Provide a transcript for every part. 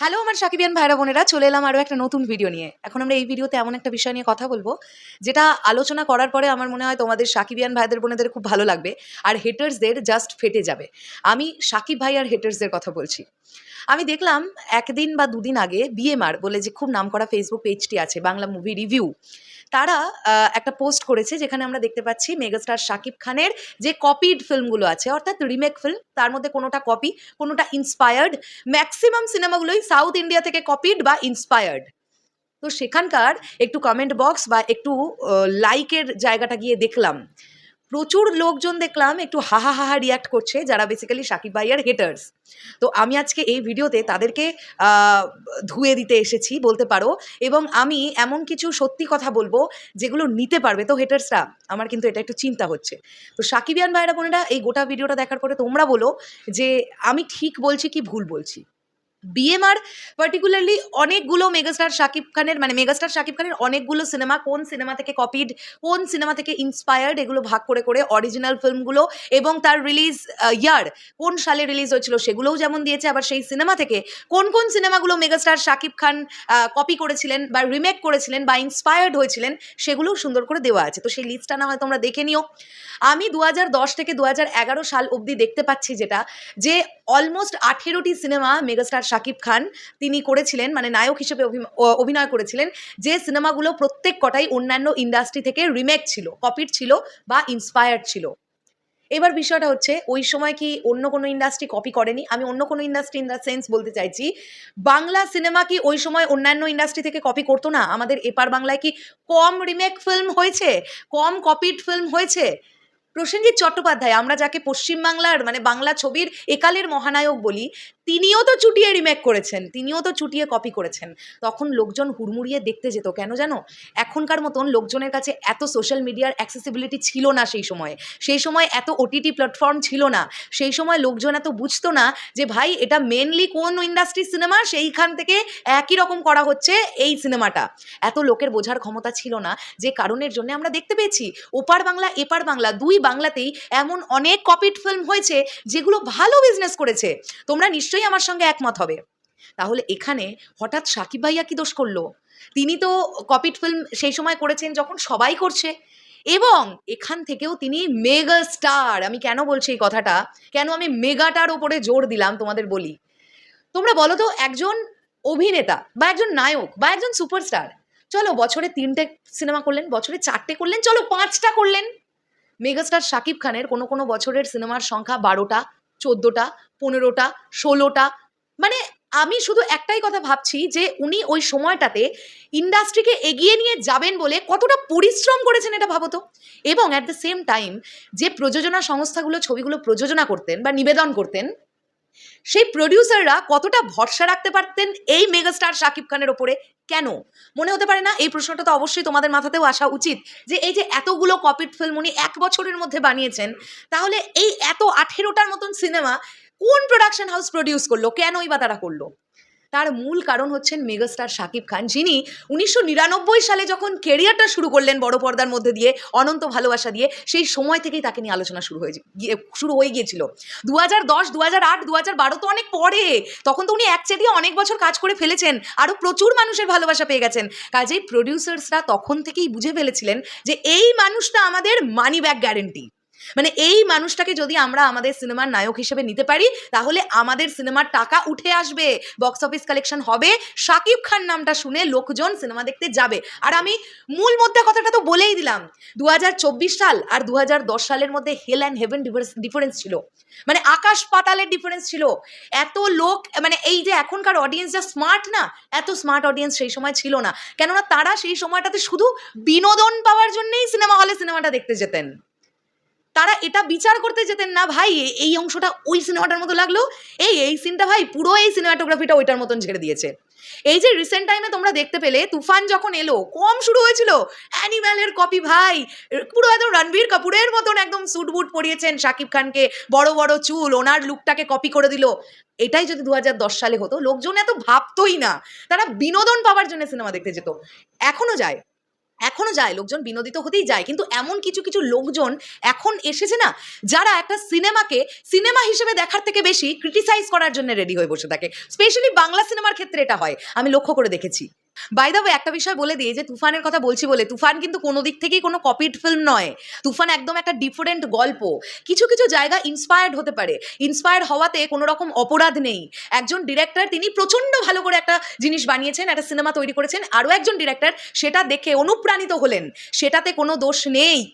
Hello আমার সাকিবিয়ান ভাইরা বোনেরা, চলে এলাম আরও একটা নতুন ভিডিও নিয়ে। এখন আমরা এই ভিডিওতে এমন একটা বিষয় নিয়ে কথা বলব, যেটা আলোচনা করার পরে আমার মনে হয় তোমাদের সাকিবিয়ান ভাইদের বোনেদের খুব ভালো লাগবে, আর হেটার্সদের জাস্ট ফেটে যাবে। আমি সাকিব ভাই আর হেটার্সদের কথা বলছি। আমি দেখলাম একদিন বা দুদিন আগে বিএমআর বলে যে খুব নামকরা ফেসবুক পেজটি আছে, বাংলা মুভি রিভিউ তারা একটা পোস্ট করেছে যেখানে আমরা দেখতে পাচ্ছি মেগাস্টার শাকিব খানের যে কপিড ফিল্মগুলো আছে, অর্থাৎ রিমেক ফিল্ম তার মধ্যে কোনোটা কপি কোনোটা ইন্সপায়ার্ড ম্যাক্সিমাম সিনেমাগুলোই সাউথ ইন্ডিয়া থেকে কপিড বা ইন্সপায়ার্ড তো সেখানকার একটু কমেন্ট বক্স বা একটু লাইকের জায়গাটা গিয়ে দেখলাম। প্রচুর লোকজন দেখলাম একটু হাহা হাহা রিয়াক্ট করছে, যারা বেসিক্যালি সাকিব ভাইয়ার হেটার্স তো আমি আজকে এই ভিডিওতে তাদেরকে ধুয়ে দিতে এসেছি, বলতে পারো। এবং আমি এমন কিছু সত্যি কথা বলব যেগুলো নিতে পারবে। তো হেটার্সরা আমার কিন্তু এটা একটু চিন্তা হচ্ছে। তো সাকিবিয়ান ভাইরা বোনেরা, এই গোটা ভিডিওটা দেখার পরে তোমরা বলো যে, আমি ঠিক বলছি কি ভুল বলছি? বিএমআর পার্টিকুলারলি অনেকগুলো মেগাস্টার শাকিব খানের মানে মেগাস্টার শাকিব খানের অনেকগুলো সিনেমা কোন সিনেমা থেকে কপিড কোন সিনেমা থেকে ইন্সপায়ার্ড এগুলো ভাগ করে করে অরিজিনাল ফিল্মগুলো এবং তার রিলিজ ইয়ার কোন সালে রিলিজ হয়েছিল সেগুলোও যেমন দিয়েছে, আবার সেই সিনেমা থেকে কোন কোন সিনেমাগুলো মেগাস্টার শাকিব খান কপি করেছিলেন বা রিমেক করেছিলেন বা ইন্সপায়ার্ড হয়েছিলেন, সেগুলোও সুন্দর করে দেওয়া আছে। তো সেই লিস্টটা না হয় তোমরা দেখে নিও। আমি দু হাজার দশ থেকে দু হাজার এগারো সাল অবধি দেখতে পাচ্ছি যেটা, যে অলমোস্ট আঠেরোটি সিনেমা মেগাস্টার শাকিব খান তিনি করেছিলেন মানে নায়ক হিসেবে অভি- অভিনয় করেছিলেন। যে সিনেমাগুলো প্রত্যেক কটাই অন্যান্য ইন্ডাস্ট্রি থেকে রিমেক ছিল কপিড ছিল বা ইন্সপায়ার্ড ছিল। এবার বিষয়টা হচ্ছে, ওই সময় কি অন্য কোনো ইন্ডাস্ট্রি কপি করেনি? আমি অন্য কোনো ইন্ডাস্ট্রি ইন দ্য সেন্স বলতে চাইছি, বাংলা সিনেমা কি ওই সময় অন্যান্য ইন্ডাস্ট্রি থেকে কপি করতো না? আমাদের এপার বাংলায় কি কম রিমেক ফিল্ম হয়েছে? কম কপিড ফিল্ম হয়েছে? প্রসেনজিৎ চট্টোপাধ্যায় আমরা যাকে পশ্চিমবাংলার মানে বাংলা ছবির একালের মহানায়ক বলি তিনিও তো চুটিয়ে রিমেক করেছেন, তিনিও তো চুটিয়ে কপি করেছেন। তখন লোকজন হুড়মুড়িয়ে দেখতে যেত, কেন জানো? এখনকার মতন লোকজনের কাছে এত সোশ্যাল মিডিয়ার অ্যাক্সেসিবিলিটি ছিল না সেই সময়ে। সেই সময় এত ওটিটি প্ল্যাটফর্ম ছিল না। সেই সময় লোকজন এত বুঝতো না যে, ভাই, এটা মেনলি কোন ইন্ডাস্ট্রির সিনেমা সেইখান থেকে একই রকম করা হচ্ছে এই সিনেমাটা এত লোকের বোঝার ক্ষমতা ছিল না, যে কারণের জন্য আমরা দেখতে পেয়েছি, ওপার বাংলা, এপার বাংলা, দুই বাংলাতেই এমন অনেক কপিড ফিল্ম হয়েছে, যেগুলো ভালো বিজনেস করেছে। তোমরা নিশ্চয়ই আমার সঙ্গে একমত হবে। তাহলে এখানে হঠাৎ সাকিব ভাইয়া কি দোষ করল? তিনি তো কপিড ফিল্ম সেই সময় করেছেন যখন সবাই করছে। এবং এখান থেকেও তিনি মেগা স্টার আমি কেন বলছি এই কথাটা? কেন আমি মেগাটার ওপরে জোর দিলাম তোমাদের বলি? তোমরা বলো তো একজন অভিনেতা বা একজন নায়ক বা একজন সুপারস্টার চলো বছরে তিনটে সিনেমা করলেন, বছরে চারটে করলেন, চলো পাঁচটা করলেন। মেগাস্টার শাকিব খানের কোনো কোনো বছরের সিনেমার সংখ্যা বারোটা চোদ্দোটা, পনেরোটা, ষোলোটা। মানে আমি শুধু একটাই কথা ভাবছি যে উনি ওই সময়টাতে ইন্ডাস্ট্রিকে এগিয়ে নিয়ে যাবেন বলে কতটা পরিশ্রম করেছেন এটা ভাবো তো। এবং অ্যাট দ্য সেম টাইম যে প্রযোজনা সংস্থাগুলো, ছবিগুলো প্রযোজনা করতেন বা নিবেদন করতেন সেই প্রডিউসাররা কতটা ভরসা রাখতে পারতেন এই মেগাস্টার শাকিব খানের ওপরে? কেন? মনে হতে পারে না, এই প্রশ্নটা তো অবশ্যই তোমাদের মাথাতেও আসা উচিত যে এই যে এতগুলো কপিড ফিল্ম উনি এক বছরের মধ্যে বানিয়েছেন, তাহলে এই এত আঠেরোটার মতন সিনেমা কোন প্রোডাকশন হাউস প্রডিউস করল? কেনই বা তারা করল? তার মূল কারণ হচ্ছেন মেগাস্টার শাকিব খান, যিনি উনিশশো নিরানব্বই সালে যখন কেরিয়ারটা শুরু করলেন বড় পর্দার মধ্যে দিয়ে, অনন্ত ভালোবাসা দিয়ে, সেই সময় থেকেই তাকে নিয়ে আলোচনা শুরু হয়ে শুরু হয়ে গিয়েছিল। দু হাজার দশ দু হাজার আট বারো তো অনেক পরে, তখন তো উনি একচেটিয়ে অনেক বছর কাজ করে ফেলেছেন আরও প্রচুর মানুষের ভালোবাসা পেয়ে গেছেন। কাজেই প্রডিউসার্সরা তখন থেকেই বুঝে ফেলেছিলেন যে এই মানুষটা আমাদের মানি ব্যাক গ্যারেন্টি মানে এই মানুষটাকে যদি আমরা আমাদের সিনেমার নায়ক হিসেবে নিতে পারি, তাহলে আমাদের সিনেমার টাকা উঠে আসবে। বক্স অফিস কালেকশন হবে। শাকিব খান নামটা শুনে লোকজন সিনেমা দেখতে যাবে। আর আমি মূল মধ্যে কথাটা তো বলেই দিলাম। দু হাজার চব্বিশ সাল আর দু হাজার দশ সালের মধ্যে হেল অ্যান্ড হেভেন ডিফারেন্স ছিল। মানে আকাশ পাতালের ডিফারেন্স ছিল। এত লোক মানে এই যে এখনকার অডিয়েন্স যা স্মার্ট না, এত স্মার্ট অডিয়েন্স সেই সময় ছিল না। কেননা তারা সেই সময়টাতে শুধু বিনোদন পাওয়ার জন্যেই সিনেমা হলে সিনেমাটা দেখতে যেতেন। তারা এটা বিচার করতে যেতেন না, ভাই এই অংশটা ওই সিনেমাটার মতো লাগল। এই এই সিনটা, ভাই, পুরো এই সিনেমাটোগ্রাফিটা ওইটার মতন ছেড়ে দিয়েছে। এই যে রিসেন্ট টাইমে তোমরা দেখতে পেলে, তুফান যখন এলো, কম শুরু হয়েছিল। অ্যানিম্যালের কপি ভাই, পুরো একদম রণবীর কাপুরের মতন একদম স্যুট বুট পরিয়েছেন শাকিব খানকে। বড় বড় চুল, ওনার লুকটাকে কপি করে দিল। এটাই যদি দু হাজার দশ সালে হতো, লোকজন এত ভাবতোই না। তারা বিনোদন পাওয়ার জন্য সিনেমা দেখতে যেত। এখনও যায়। এখনও যায়, লোকজন বিনোদিত হতেই যায়। কিন্তু এমন কিছু কিছু লোকজন এখন এসেছে না, যারা একটা সিনেমাকে সিনেমা হিসেবে দেখার থেকে বেশি ক্রিটিসাইজ করার জন্য রেডি হয়ে বসে থাকে। স্পেশালি বাংলা সিনেমার ক্ষেত্রে এটা হয়। আমি লক্ষ্য করে দেখেছি। বাই দ্য একটা বিষয় বলে দিই যে তুফানের কথা বলছি বলে, তুফান কিন্তু কোনো দিক থেকেই কোনো কপিড ফিল্ম নয়। তুফান একদম একটা ডিফারেন্ট গল্প। কিছু কিছু জায়গা ইন্সপায়ার্ড হতে পারে। ইন্সপায়ার্ড হওয়াতে কোনো রকম অপরাধ নেই। একজন ডিরেক্টর তিনি প্রচণ্ড ভালো করে একটা জিনিস বানিয়েছেন, একটা সিনেমা তৈরি করেছেন, আরও একজন ডিরেক্টর সেটা দেখে অনুপ্রাণিত হলেন। সেটাতে কোনো দোষ নেই।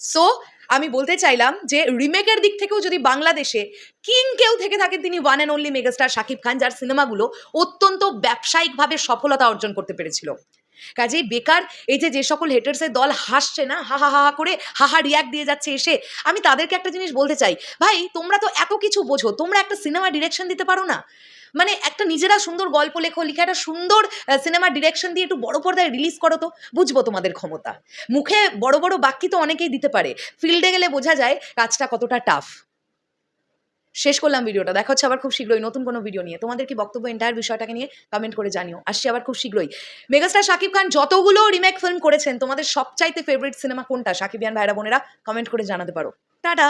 সো আমি বলতে চাইলাম যে রিমেকের দিক থেকেও যদি বাংলাদেশে কিং কেউ থেকে থাকেন, তিনি one and only megastar Shakib Khan, যার সিনেমাগুলো অত্যন্ত ব্যবসায়িকভাবে সফলতা অর্জন করতে পেরেছিল। কাজেই বেকার এই যে যে সকল হেটার্সের দল হাসছে না, হা হা হা হা করে হা হা রিয়াক্ট দিয়ে যাচ্ছে এসে, আমি তাদেরকে একটা জিনিস বলতে চাই, ভাই তোমরা তো এত কিছু বোঝো, তোমরা একটা সিনেমা ডিরেকশন দিতে পারো না। মানে একটা নিজেরা সুন্দর গল্প লেখো, লিখে একটা সুন্দর সিনেমা ডিরেকশন দিয়ে একটু বড় পর্দায় রিলিজ করো তো, বুঝব তোমাদের ক্ষমতা। মুখে বড় বড় বাক্যি তো অনেকেই দিতে পারে। ফিল্ডে গেলে বোঝা যায় কাজটা কতটা টাফ শেষ করলাম ভিডিওটা দেখা হচ্ছে আবার খুব শীঘ্রই নতুন কোনো ভিডিও নিয়ে। তোমাদের কি বক্তব্য এন্টায়ার বিষয়টাকে নিয়ে কমেন্ট করে জানিও। আসছি আবার খুব শীঘ্রই। মেগাস্টার শাকিব খান যতগুলো রিমেক ফিল্ম করেছেন, তোমাদের সবচাইতে ফেভারিট সিনেমা কোনটা? শাকিবিয়ান ভাইরা বোনেরা কমেন্ট করে জানাতে পারো। টাটা!